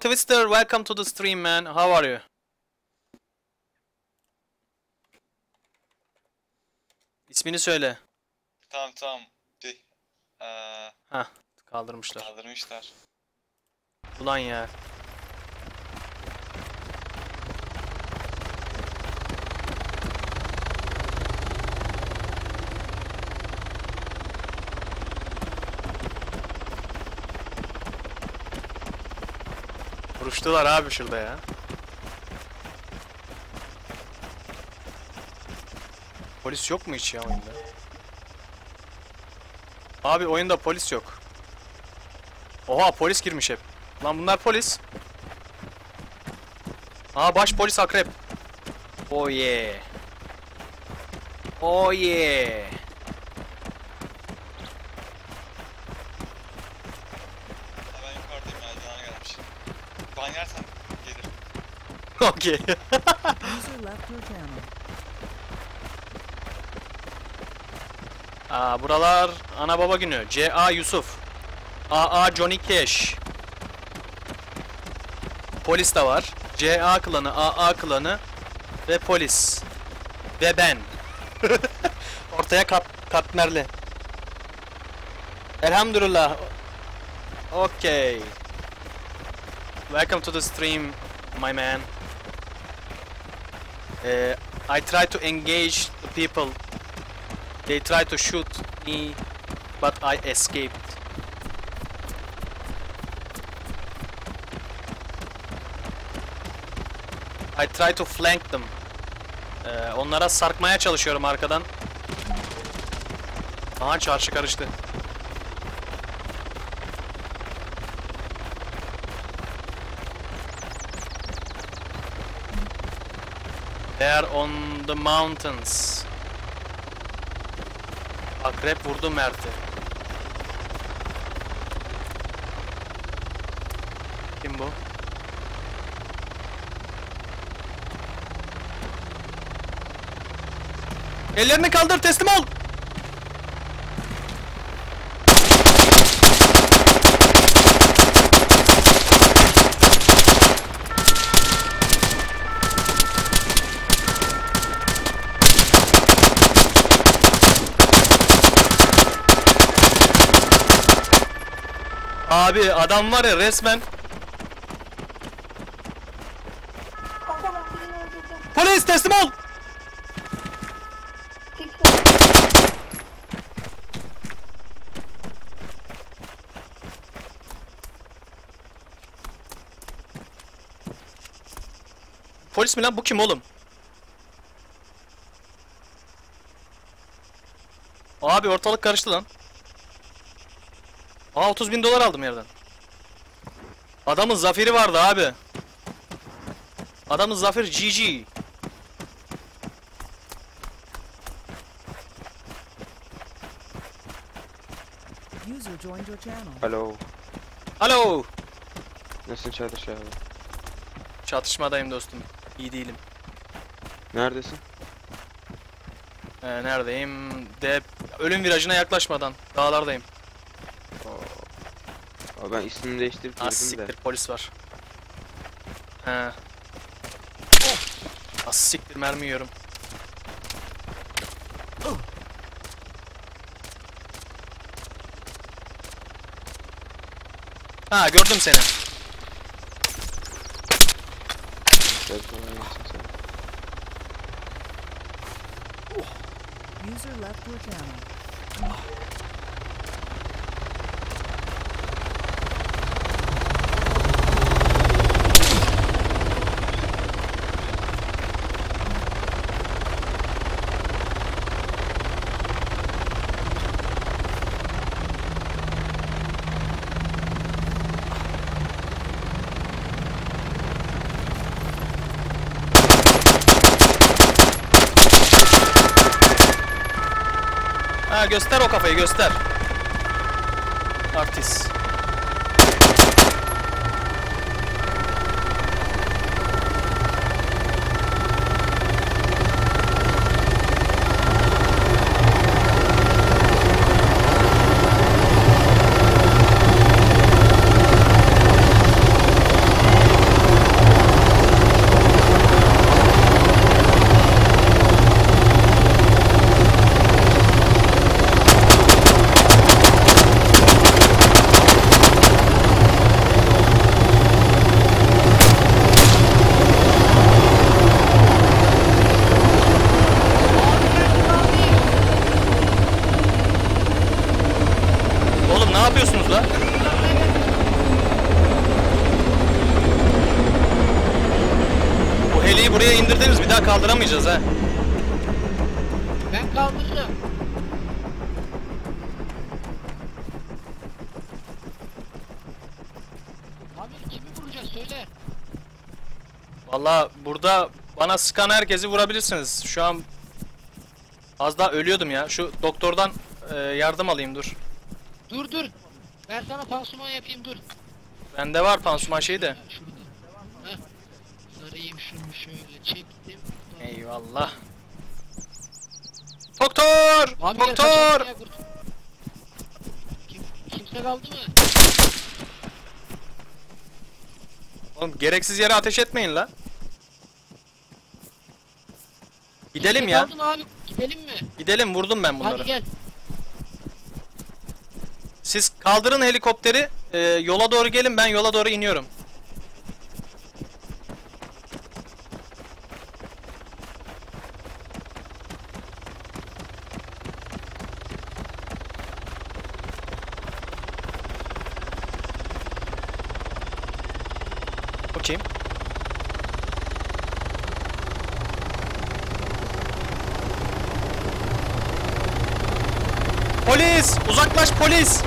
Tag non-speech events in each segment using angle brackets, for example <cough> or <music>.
Twister, welcome to the stream, man. How are you? İsmini söyle. Tamam tamam. Bir, eee Hah, kaldırmışlar. kaldırmışlar. Ulan ya. Vuruştular abi şurada ya. Polis yok mu hiç ya oyunda? Abi oyunda polis yok. Oha polis girmiş hep. Lan bunlar polis. Aa baş polis akrep. Oh yeah. Oh yeah. Ha ben yukarıdayım merdivene gelmiş. Yersen gelirim. Okey. Aa buralar ana baba günü. C.A. Yusuf. A.A. Johnny Cash. Polis de var. C.A. klanı, A.A. klanı ve polis. Ve ben. <laughs> Ortaya kat, katmerli. Elhamdülillah. Okay. Welcome to the stream, my man. Uh, I try to engage the people They tried to shoot me, but I escaped. I try to flank them. Ee, onlara sarkmaya çalışıyorum arkadan. Aha çarşı karıştı. They are on the mountains. Akrep vurdu Mert'i. Kim bu? Ellerini kaldır teslim ol. Abi adam var ya resmen. Polis teslim ol. Polis mi lan bu kim oğlum? Abi ortalık karıştı lan. Aa 30 bin dolar aldım yerden. Adamın zaferi vardı abi. Adamın zaferi GG. User joined your channel. Alo. Alo. Nasılsın Çağdaş abi? Çatışmadayım dostum. İyi değilim. Neredesin? Ee, neredeyim? De ölüm virajına yaklaşmadan dağlardayım. Abi ben ismini değiştirip Az girdim de. siktir polis var. He. Az siktir mermi yiyorum. Ha gördüm seni. Gel sonra gelsin sen. User left your channel. Göster o kafayı göster. Artist. Kaldıramayacağız ha. Ben kaldırırım. Abi kimi vuracağız söyle. Valla burada bana sıkan herkesi vurabilirsiniz. Şu an az daha ölüyordum ya. Şu doktordan e, yardım alayım dur. Dur dur. Ben sana pansuman yapayım dur. Bende var pansuman şeyi de. Şurada. Heh. Sarayım şunu şöyle çektim. Eyvallah. Doktor! Abi Doktor! ya. Kim, kimse kaldı mı? Oğlum gereksiz yere ateş etmeyin la. Gidelim Kimse ya. Kaldı mı abi? Gidelim mi? Gidelim vurdum ben bunları. Hadi gel. Siz kaldırın helikopteri. e, yola doğru gelin ben yola doğru iniyorum. Bakayım. Polis! Uzaklaş polis!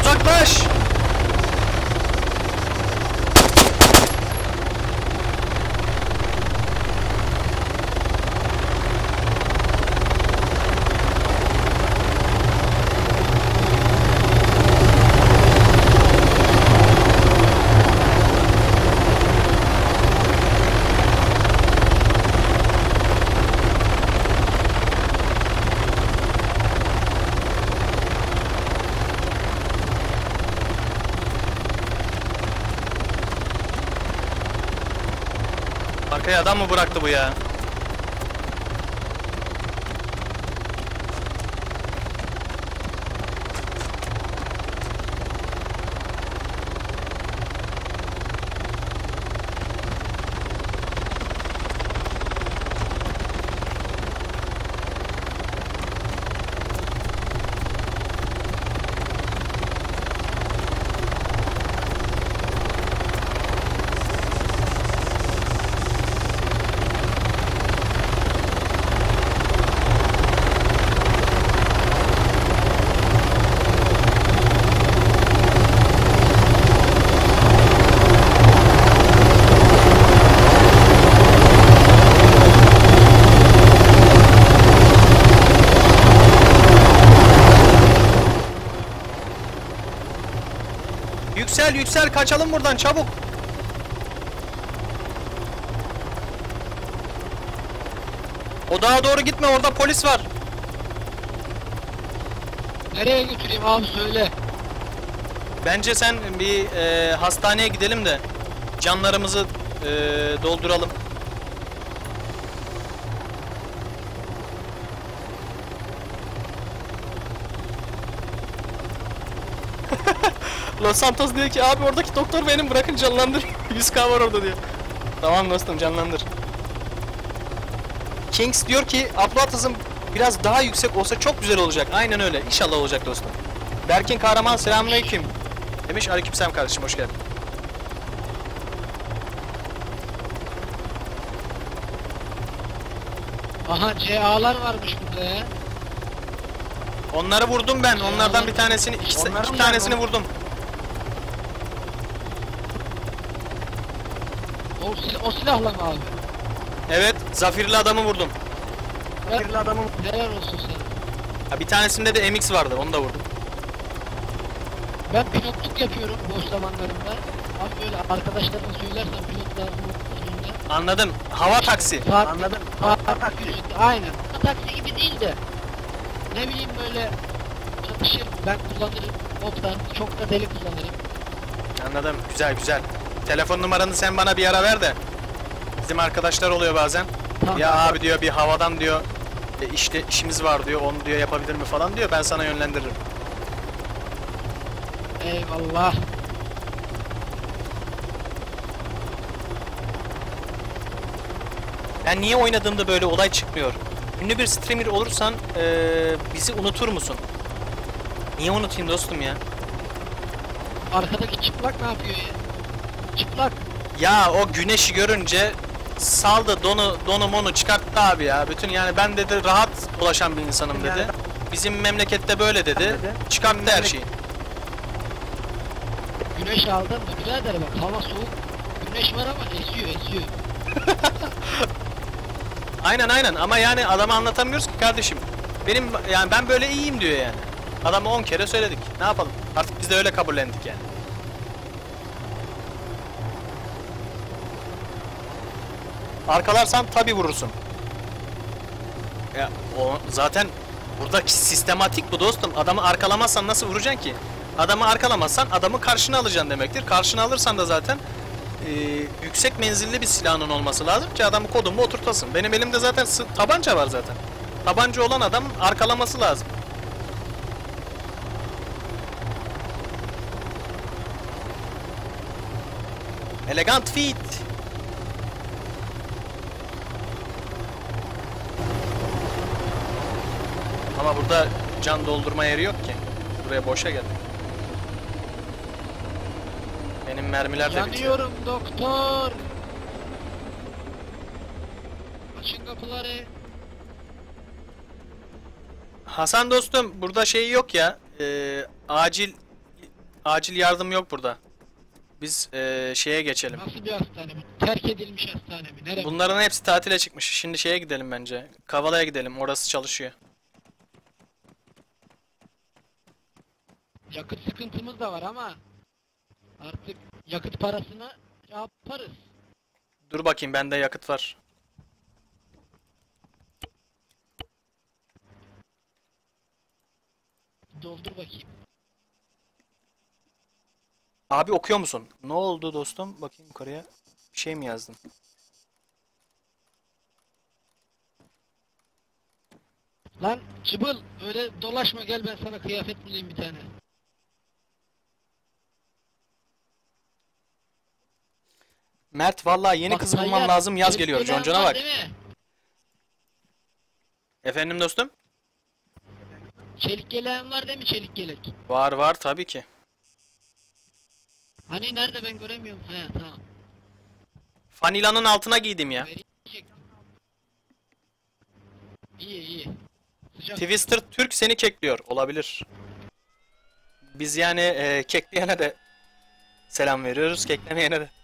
Uzaklaş! Adam mı bıraktı bu ya? Yüksel kaçalım buradan çabuk. O dağa doğru gitme orada polis var. Nereye götüreyim abi söyle. Bence sen bir e, hastaneye gidelim de canlarımızı e, dolduralım. Los Santos diyor ki abi oradaki doktor benim bırakın canlandır. <laughs> 100k var orada diyor. Tamam dostum canlandır. Kings diyor ki hızım biraz daha yüksek olsa çok güzel olacak. Aynen öyle. İnşallah olacak dostum. Berkin Kahraman selamünaleyküm. Demiş aleykümselam kardeşim hoş geldin. Aha CA'lar varmış burada ya. Onları vurdum ben. Onlardan bir tanesini, iki, iki tanesini vurdum. O, sil- o silahla mı abi? Evet, zafirli adamı vurdum. Zafirli adamı Helal olsun sana. Ha, bir tanesinde de MX vardı, onu da vurdum. Ben pilotluk yapıyorum boş zamanlarımda. Abi böyle arkadaşlarıma söylersen pilotlar bu Anladım. Hava taksi. Anladım. taksi. Aynen. Taksi gibi değil de. Ne bileyim böyle çatışır. Ben kullanırım. Optan. Çok da deli kullanırım. Anladım. Güzel güzel. Telefon numaranı sen bana bir ara ver de. Bizim arkadaşlar oluyor bazen. Tamam. Ya abi diyor bir havadan diyor e, işte işimiz var diyor. Onu diyor yapabilir mi falan diyor. Ben sana yönlendiririm. Eyvallah. Ben niye oynadığımda böyle olay çıkmıyor? Ünlü bir streamer olursan eee, bizi unutur musun? Niye unutayım dostum ya? arkadaki çıplak ne yapıyor ya? Çıplak. Ya o güneşi görünce saldı donu donu monu çıkarttı abi ya. Bütün yani ben dedi rahat ulaşan bir insanım dedi. Bizim memlekette böyle dedi. Çıkarttı her şeyi. Güneş aldın mı birader bak hava soğuk. Güneş var ama esiyor esiyor. <laughs> Aynen aynen ama yani adama anlatamıyoruz ki kardeşim. Benim yani ben böyle iyiyim diyor yani. Adama 10 kere söyledik. Ne yapalım? Artık biz de öyle kabullendik yani. Arkalarsan tabi vurursun. Ya o zaten buradaki sistematik bu dostum. Adamı arkalamazsan nasıl vuracaksın ki? Adamı arkalamazsan adamı karşına alacaksın demektir. Karşına alırsan da zaten e, yüksek menzilli bir silahın olması lazım ki adamı kodumu oturtasın. Benim elimde zaten tabanca var zaten. Tabanca olan adamın arkalaması lazım. Elegant feet. Ama burada can doldurma yeri yok ki. Buraya boşa geldik. Benim mermiler de bitiyor. Yanıyorum doktor. Açın kapıları. Hasan dostum burada şey yok ya. Ee, acil acil yardım yok burada. Biz ee, şeye geçelim. Nasıl bir hastane bu? Terk edilmiş hastane mi? Nere? bu? Bunların hepsi tatile çıkmış. Şimdi şeye gidelim bence. Kavala'ya gidelim. Orası çalışıyor. Yakıt sıkıntımız da var ama artık yakıt parasını yaparız. Dur bakayım bende yakıt var. Doldur bakayım. Abi okuyor musun? Ne oldu dostum? Bakayım yukarıya. Bir şey mi yazdın? Lan çıbıl öyle dolaşma gel ben sana kıyafet bulayım bir tane. Mert vallahi yeni Bak, kız bulmam Tayyar, lazım. Yaz geliyor. Concana bak. Efendim dostum? Çelik gelen var değil mi çelik gelek? Var var tabii ki. Hani nerede ben göremiyorum. He tamam. Fanilanın altına giydim ya. İyi iyi. Sıcak. Twister Türk seni kekliyor. Olabilir. Biz yani e, kekleyene de selam veriyoruz. Keklemeyene de.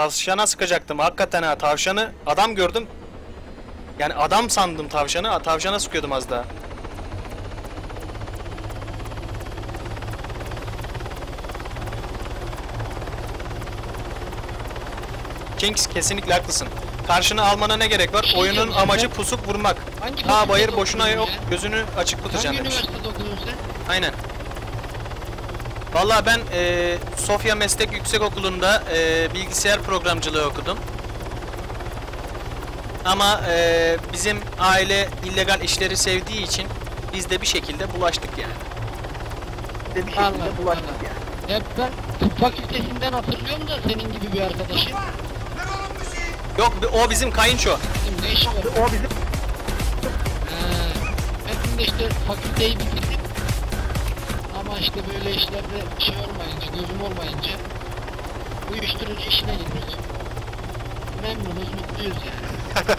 Tavşana sıkacaktım. Hakikaten ha tavşanı adam gördüm. Yani adam sandım tavşanı. Tavşana sıkıyordum az daha. Kings kesinlikle haklısın. Karşını almana ne gerek var? Şey Oyunun amacı ben. pusuk vurmak. Hangi Ha bayır boşuna yok. ya? Gözünü açık tutacaksın Hangi demiş. Aynen. Vallahi ben e, Sofya Meslek Yüksekokulu'nda e, bilgisayar programcılığı okudum. Ama e, bizim aile illegal işleri sevdiği için biz de bir şekilde bulaştık yani. Bir şekilde bulaştık yani. Ya ben tıp fakültesinden hatırlıyorum da senin gibi bir arkadaşım. Yok o bizim kayınço. Bizim ne işi var? O bizim. Ben de işte fakülteyi bitirdim. Ama işte böyle işlerde şey olmayınca, gözüm olmayınca uyuşturucu işine girdik. Memnunuz, mutluyuz yani.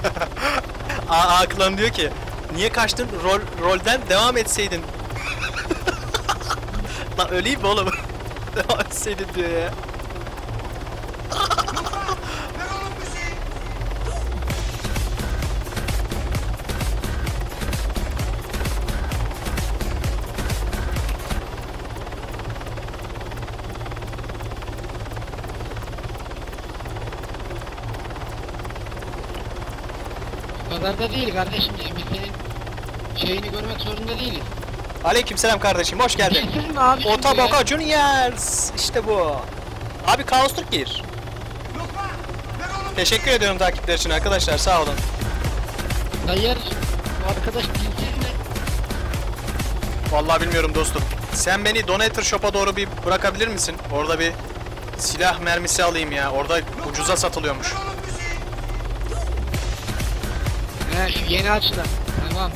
<laughs> Aa Aklan diyor ki niye kaçtın rol rolden devam etseydin. <laughs> Lan öleyim mi oğlum? <laughs> devam etseydin diyor ya. O kadar da değil kardeşim ya. Biz senin şeyini görmek zorunda değiliz. Aleykümselam kardeşim hoş geldin. <laughs> Değilsin mi abi? Otoboka Juniors işte bu. Abi Kaos Türk gir. Teşekkür ediyorum takipler için arkadaşlar sağ olun. Bu arkadaş dilsiz mi? Vallahi bilmiyorum dostum. Sen beni Donator Shop'a doğru bir bırakabilir misin? Orada bir silah mermisi alayım ya. Orada ucuza satılıyormuş. He yeni açılan. Tamam.